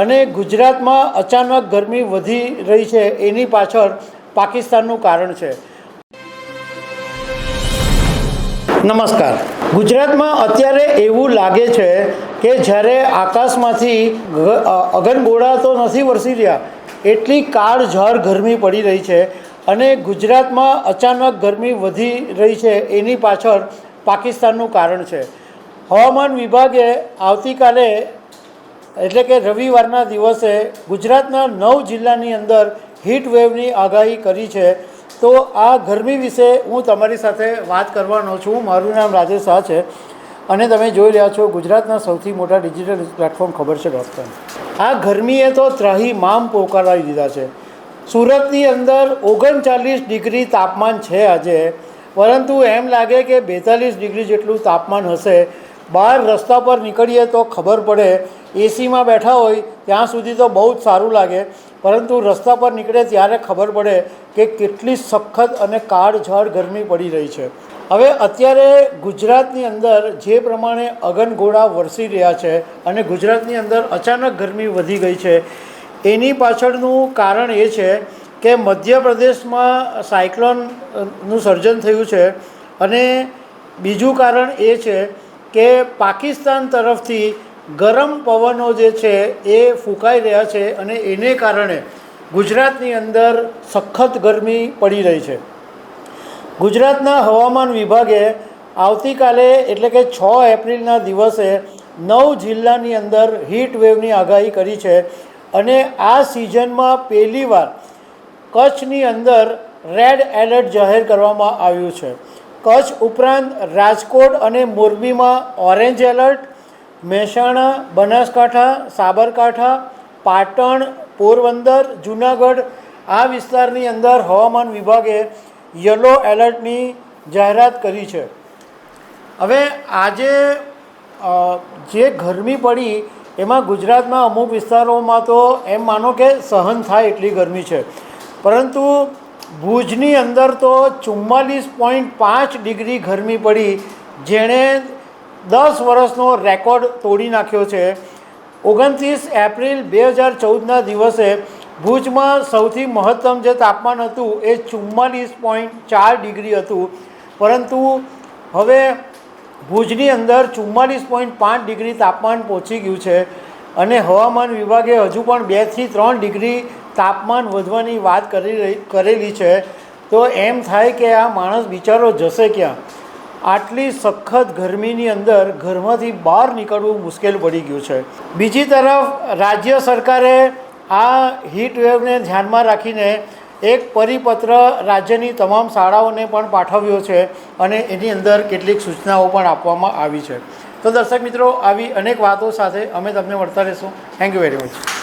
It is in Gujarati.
અને ગુજરાતમાં અચાનક ગરમી વધી રહી છે, એની પાછળ પાકિસ્તાનનું કારણ છે. નમસ્કાર. ગુજરાતમાં અત્યારે એવું લાગે છે કે જ્યારે આકાશમાંથી અગનગોળા તો નથી વરસી રહ્યા, એટલી કાળઝાળ ગરમી પડી રહી છે અને ગુજરાતમાં અચાનક ગરમી વધી રહી છે, એની પાછળ પાકિસ્તાનનું કારણ છે. હવામાન વિભાગે આવતીકાલે એટલે કે રવિવારના દિવસે ગુજરાતના નવ જિલ્લાની અંદર હીટ વેવની આગાહી કરી છે. તો આ ગરમી વિશે હું તમારી સાથે વાત કરવાનો છું. મારું નામ રાજેશ શાહ છે. અને તમે જોઈ રહ્યા છો ગુજરાતના સૌથી મોટા ડિજિટલ પ્લેટફોર્મ ખબર છે ડોટ આ ગરમીએ તો ત્રાહી મામ પોકારાવી દીધા છે. સુરતની અંદર ઓગણચાલીસ ડિગ્રી તાપમાન છે આજે. પરંતુ એમ લાગે કે બેતાલીસ ડિગ્રી જેટલું તાપમાન હશે. બહાર રસ્તા પર નીકળીએ તો ખબર પડે એસીમાં બેઠા હોય, ત્યાં સુધી તો બહુ જ સારું લાગે. પરંતુ રસ્તા પર નીકળે ત્યારે ખબર પડે કે કેટલી સખત અને કાળઝાળ ગરમી પડી રહી છે. હવે અત્યારે ગુજરાતની અંદર જે પ્રમાણે અગનગોળા વરસી રહ્યા છે અને ગુજરાતની અંદર અચાનક ગરમી વધી ગઈ છે, એની પાછળનું કારણ એ છે કે મધ્યપ્રદેશમાં સાયક્લોનનું સર્જન થયું છે. અને બીજું કારણ એ છે કે પાકિસ્તાન તરફથી ગરમ પવનો જે છે એ ફૂંકાઈ રહ્યા છે અને એને કારણે ગુજરાતની અંદર સખત ગરમી પડી રહી છે. ગુજરાતના હવામાન વિભાગે આવતીકાલે એટલે કે છ એપ્રિલના દિવસે નવ જિલ્લાની અંદર હીટ વેવની આગાહી કરી છે અને આ સિઝનમાં પહેલીવાર કચ્છની અંદર રેડ એલર્ટ જાહેર કરવામાં આવ્યું છે. કચ્છ ઉપરાંત રાજકોટ અને મોરબીમાં ઓરેન્જ એલર્ટ મહેસાણા, બનાસકાંઠા, સાબરકાંઠા, પાટણ, પોરબંદર, જુનાગઢ આ વિસ્તારની અંદર હવામાન વિભાગે યલો એલર્ટની જાહેરાત કરી છે. હવે આજે જે ગરમી પડી એમાં ગુજરાતના અમુક વિસ્તારોમાં તો એમ માનો કે સહન થાય એટલી ગરમી છે. પરંતુ ભુજની અંદર તો ચુમ્માલીસ પોઈન્ટ પાંચ ડિગ્રી ગરમી પડી, જેણે દસ વર્ષનો રેકોર્ડ તોડી નાખ્યો છે. ઓગણત્રીસ એપ્રિલ બે હજાર ચૌદના દિવસે ભુજમાં સૌથી મહત્તમ જે તાપમાન હતું એ ચુમ્માલીસ પોઈન્ટ ચાર ડિગ્રી હતું. પરંતુ હવે ભુજની અંદર ચુમ્માલીસ પોઈન્ટ પાંચ ડિગ્રી તાપમાન પહોંચી ગયું છે અને હવામાન વિભાગે હજુ પણ બેથી ત્રણ ડિગ્રી તાપમાન વધવાની વાત કરી કરેલી છે. તો એમ થાય કે આ માણસ બિચારો જશે ક્યાં? આટલી સખત ગરમીની અંદર ઘરમાંથી બહાર નીકળવું મુશ્કેલ પડી ગયું છે. બીજી તરફ, રાજ્ય સરકારે આ હીટ વેવને ધ્યાનમાં રાખીને એક પરિપત્ર રાજ્યની તમામ શાળાઓને પણ પાઠવ્યો છે અને એની અંદર કેટલીક સૂચનાઓ પણ આપવામાં આવી છે. તો દર્શક મિત્રો, આવી અનેક વાતો સાથે અમે તમને મળતા રહીશું. Thank you very much